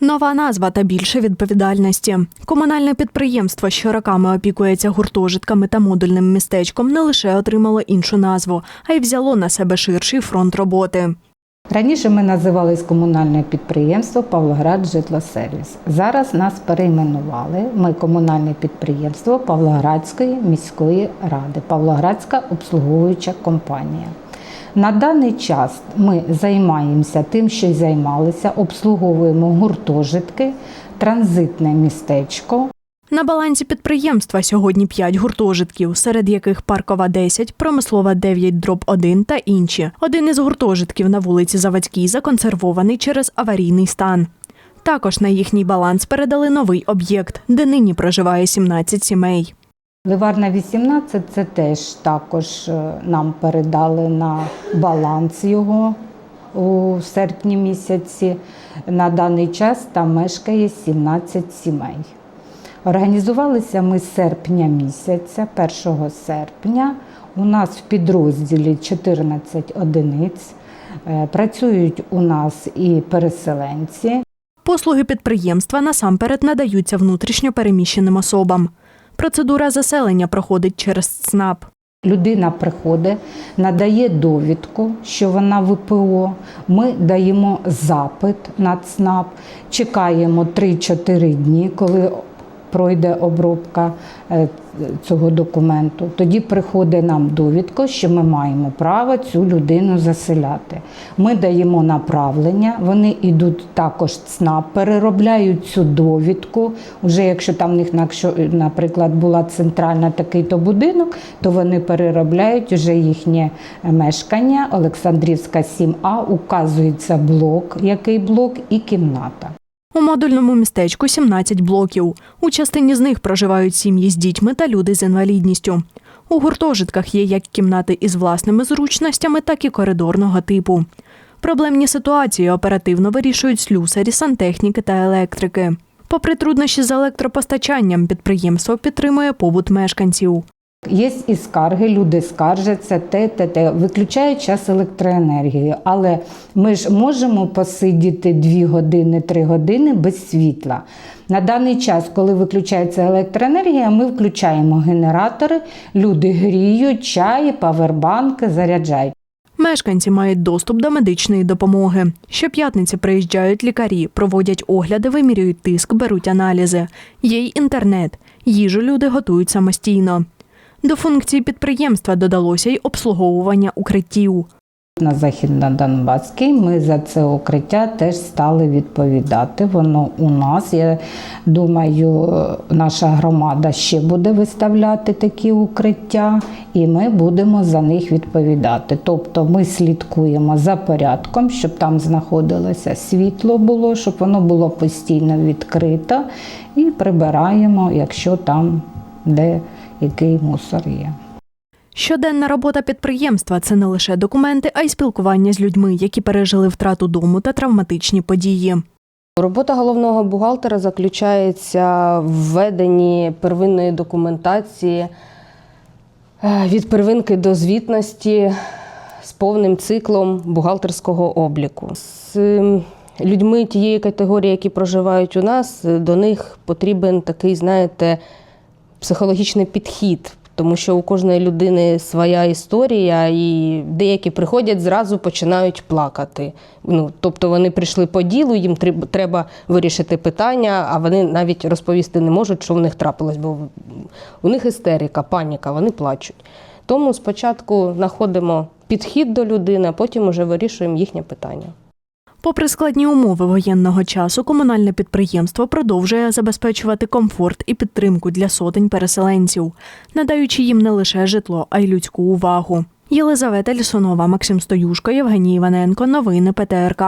Нова назва та більше відповідальності. Комунальне підприємство, що роками опікується гуртожитками та модульним містечком, не лише отримало іншу назву, а й взяло на себе ширший фронт роботи. Раніше ми називались комунальне підприємство Павлоград Житлосервіс. Зараз нас перейменували. Ми комунальне підприємство Павлоградської міської ради, Павлоградська обслуговуюча компанія. На даний час ми займаємося тим, що й займалися, обслуговуємо гуртожитки, транзитне містечко, На балансі підприємства сьогодні 5 гуртожитків, серед яких паркова 10, промислова 9 дроб 1 та інші. Один із гуртожитків на вулиці Заводській законсервований через аварійний стан. Також на їхній баланс передали новий об'єкт, де нині проживає 17 сімей. Ливарна 18 це теж також е, нам передали на баланс його у серпні місяці. На даний час там мешкає 17 сімей. Організувалися ми з серпня місяця, 1 серпня. У нас в підрозділі 14 одиниць. Е, Працюють у нас і переселенці, Послуги підприємства насамперед надаються внутрішньо переміщеним особам. Процедура заселення проходить через ЦНАП. Людина приходить, надає довідку, що вона ВПО. Ми даємо запит на ЦНАП, чекаємо 3-4 дні, коли пройде обробка е, цього документу. Тоді приходить нам довідка, що ми маємо право цю людину заселяти. Ми даємо направлення, вони йдуть також ЦНАП, переробляють цю довідку. Уже якщо там в них, наприклад, була центральна такий-то будинок, то вони переробляють уже їхнє мешкання. Олександрівська 7А указується блок, який блок і кімната. У модульному містечку 17 блоків. У частині з них проживають сім'ї з дітьми та люди з інвалідністю. У гуртожитках є як кімнати із власними зручностями, так і коридорного типу. Проблемні ситуації оперативно вирішують слюсарі, сантехніки та електрики. Попри труднощі з електропостачанням, підприємство підтримує побут мешканців. Є і скарги, люди скаржаться, те, те, те, виключають час електроенергії. Але ми ж можемо посидіти 2 години, 3 години без світла. На даний час, коли виключається електроенергія, ми включаємо генератори, люди гріють, чаї, павербанки, заряджають. Мешканці мають доступ до медичної допомоги. Щоп'ятниці приїжджають лікарі, проводять огляди, вимірюють тиск, беруть аналізи. Є й інтернет. Їжу люди готують самостійно. До функції підприємства додалося й обслуговування укриттів. На Західно-Донбаській ми за це укриття теж стали відповідати. Воно у нас. Я думаю, наша громада ще буде виставляти такі укриття, і ми будемо за них відповідати. Тобто ми слідкуємо за порядком, щоб там знаходилося світло було, щоб воно було постійно відкрито, і прибираємо, якщо там де який мусор є. Щоденна робота підприємства це не лише документи, а й спілкування з людьми, які пережили втрату дому та травматичні події. Робота головного бухгалтера заключається в веденні первинної документації е, від первинки до звітності з повним циклом бухгалтерського обліку. З людьми тієї категорії, які проживають у нас, е, до них потрібен такий, знаєте, психологічний підхід. Тому що у кожної людини своя історія, і деякі приходять зразу починають плакати. Ну, тобто вони прийшли по ділу, їм треба вирішити питання, а вони навіть розповісти не можуть, що в них трапилось, бо у них істерика, паніка, вони плачуть. Тому спочатку знаходимо підхід до людини, а потім вже вирішуємо їхнє питання. Попри складні умови воєнного часу, комунальне підприємство продовжує забезпечувати комфорт і підтримку для сотень переселенців, надаючи їм не лише житло, а й людську увагу. Єлизавета Лісунова, Максим Стоюшко, Євгеній Іваненко. Новини ПТРК.